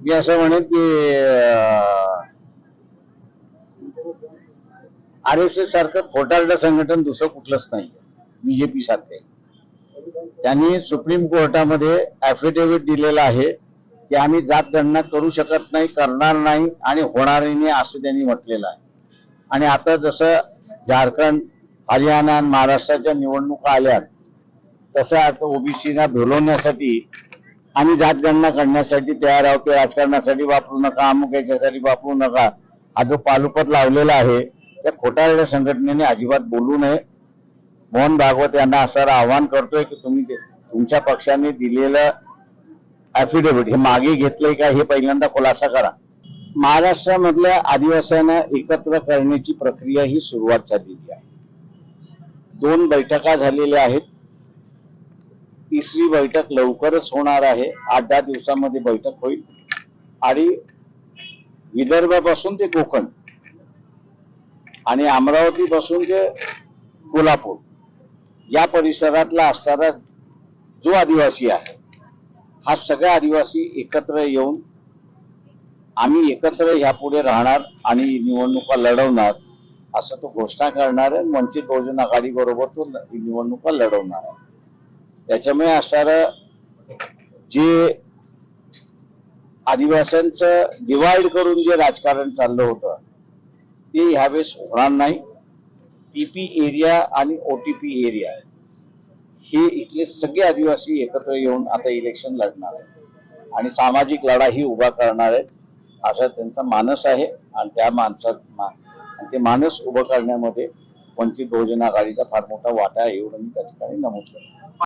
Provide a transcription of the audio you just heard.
मी असं म्हणेन की आर एस एस सारखं खोटारडं संघटन दुसरं कुठलंच नाही बीजेपी सारखे त्यांनी सुप्रीम कोर्टामध्ये ऍफिडेव्हिट दिलेलं आहे की आम्ही जात गणना करू शकत नाही करणार नाही आणि होणारही नाही असं त्यांनी म्हटलेलं आहे. आणि आता जसं झारखंड हरियाणा आणि महाराष्ट्राच्या निवडणुका आल्यात तसं आता ओबीसीना भुलवण्यासाठी आम्ही जातगणना करण्यासाठी तयार आहोत ते राजकारणासाठी वापरू नका अमुक याच्यासाठी वापरू नका. हा जो पालुपत लावलेला आहे त्या खोटारड्या संघटनेने अजिबात बोलू नये. मोहन भागवत यांना असं आवाहन करतोय की तुम्ही तुमच्या पक्षाने दिलेलं ऍफिडेव्हिट हे मागे घेतलंय का हे पहिल्यांदा खुलासा करा. महाराष्ट्रामधल्या आदिवासींना एकत्र करण्याची प्रक्रिया ही सुरुवात झालेली आहे. दोन बैठका झालेल्या आहेत. तिसरी बैठक लवकरच होणार आहे. आठ दहा दिवसामध्ये बैठक होईल. आणि विदर्भापासून ते कोकण आणि अमरावतीपासून ते कोल्हापूर या परिसरातला असणारा जो आदिवासी आहे हा सगळा आदिवासी एकत्र येऊन आम्ही एकत्र यापुढे राहणार आणि निवडणुका लढवणार असं तो घोषणा करणार आहे. वंचित बहुजन आघाडी बरोबर तो निवडणुका लढवणार आहे. त्याच्यामुळे असणारं जे आदिवासींचं डिवाइड करून जे राजकारण चाललं होतं ते ह्यावेळेस होणार नाही. टीपी एरिया आणि ओटीपी एरिया हे इथले सगळे आदिवासी एकत्र येऊन आता इलेक्शन लढणार आहेत. आणि सामाजिक लढाही उभा करणार आहेत असा त्यांचा मानस आहे. आणि त्या माणसात मान आणि ते मानस उभं करण्यामध्ये वंचित बहुजन आघाडीचा फार मोठा वाटा आहे एवढं मी त्या ठिकाणी नमूद केलं